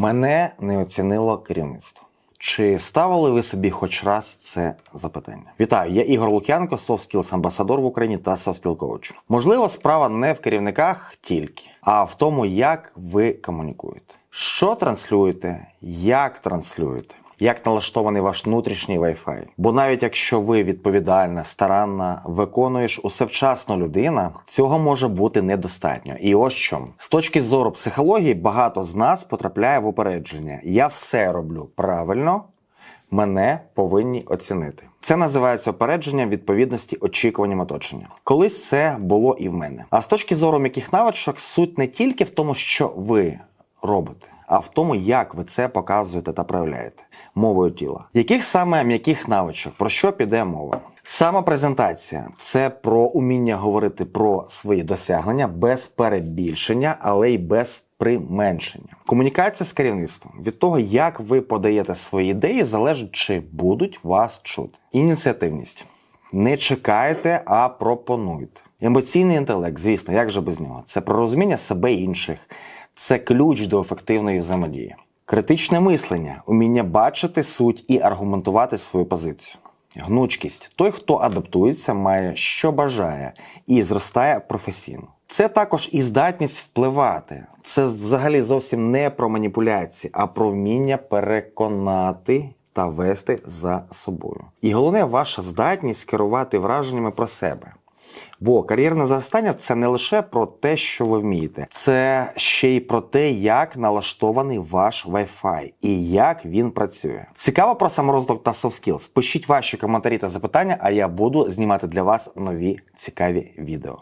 Мене не оцінило керівництво. Чи ставили ви собі хоч раз це запитання? Вітаю, я Ігор Лук'янко, Soft Skills амбасадор в Україні та Soft Skill Coach. Можливо, справа не в керівниках тільки, а в тому, як ви комунікуєте. Що транслюєте, як транслюєте, як налаштований ваш внутрішній Wi-Fi. Бо навіть якщо ви відповідальна, старанна, виконуєш усе вчасно людина, цього може бути недостатньо. І ось чому. З точки зору психології, багато з нас потрапляє в упередження. Я все роблю правильно, мене повинні оцінити. Це називається опередження відповідності очікуванням оточення. Колись це було і в мене. А з точки зору м'яких навичок, суть не тільки в тому, що ви робите, а в тому, як ви це показуєте та проявляєте мовою тіла. Яких саме м'яких навичок, про що піде мова? Самопрезентація це про уміння говорити про свої досягнення без перебільшення, але й без применшення. Комунікація з керівництвом від того, як ви подаєте свої ідеї, залежить, чи будуть вас чути. Ініціативність. Не чекайте, а пропонуйте. Емоційний інтелект, звісно, як же без нього? Це про розуміння себе і інших, це ключ до ефективної взаємодії. Критичне мислення, уміння бачити суть і аргументувати свою позицію. Гнучкість. Той, хто адаптується, має що бажає і зростає професійно. Це також і здатність впливати. Це взагалі зовсім не про маніпуляції, а про вміння переконати та вести за собою. І головне, ваша здатність керувати враженнями про себе. Бо кар'єрне зростання це не лише про те, що ви вмієте, це ще й про те, як налаштований ваш Wi-Fi і як він працює. Цікаво про саморозвиток та soft skills? Пишіть ваші коментарі та запитання, а я буду знімати для вас нові цікаві відео.